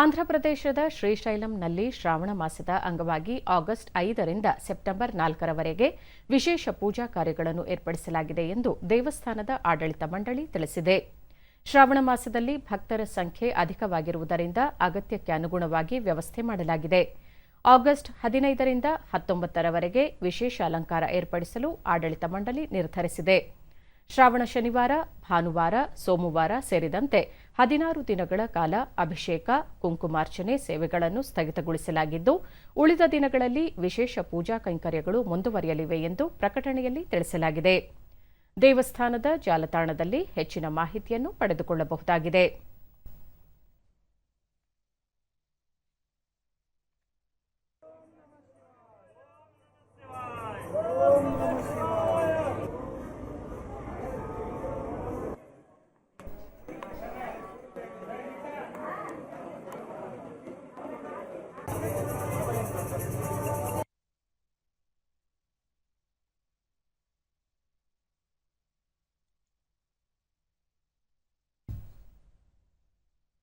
ಆಂಧ್ರಪ್ರದೇಶದ ಶ್ರೀಶೈಲಂನಲ್ಲಿ ಶ್ರಾವಣ ಮಾಸದ ಅಂಗವಾಗಿ ಆಗಸ್ಟ್ ಐದರಿಂದ ಸೆಪ್ಟೆಂಬರ್ ನಾಲ್ಕರವರೆಗೆ ವಿಶೇಷ ಪೂಜಾ ಕಾರ್ಯಗಳನ್ನು ಏರ್ಪಡಿಸಲಾಗಿದೆ ಎಂದು ದೇವಸ್ಥಾನದ ಆಡಳಿತ ಮಂಡಳಿ ತಿಳಿಸಿದೆ. ಶ್ರಾವಣ ಮಾಸದಲ್ಲಿ ಭಕ್ತರ ಸಂಖ್ಯೆ ಅಧಿಕವಾಗಿರುವುದರಿಂದ ಅಗತ್ಯಕ್ಕೆ ಅನುಗುಣವಾಗಿ ವ್ಯವಸ್ಥೆ ಮಾಡಲಾಗಿದೆ. ಆಗಸ್ಟ್ ಹದಿನೈದರಿಂದ ಹತ್ತೊಂಬತ್ತರವರೆಗೆ ವಿಶೇಷ ಅಲಂಕಾರ ಏರ್ಪಡಿಸಲು ಆಡಳಿತ ಮಂಡಳಿ ನಿರ್ಧರಿಸಿದೆ. ಶ್ರಾವಣ ಶನಿವಾರ, ಭಾನುವಾರ, ಸೋಮವಾರ ಸೇರಿದಂತೆ ಹದಿನಾರು ದಿನಗಳ ಕಾಲ ಅಭಿಷೇಕ, ಕುಂಕುಮಾರ್ಚನೆ ಸೇವೆಗಳನ್ನು ಸ್ಥಗಿತಗೊಳಿಸಲಾಗಿದ್ದು, ಉಳಿದ ದಿನಗಳಲ್ಲಿ ವಿಶೇಷ ಪೂಜಾ ಕೈಂಕರ್ಯಗಳು ಮುಂದುವರಿಯಲಿವೆ ಎಂದು ಪ್ರಕಟಣೆಯಲ್ಲಿ ತಿಳಿಸಲಾಗಿದೆ. ದೇವಸ್ಥಾನದ ಜಾಲತಾಣದಲ್ಲಿ ಹೆಚ್ಚಿನ ಮಾಹಿತಿಯನ್ನು ಪಡೆದುಕೊಳ್ಳಬಹುದಾಗಿದೆ.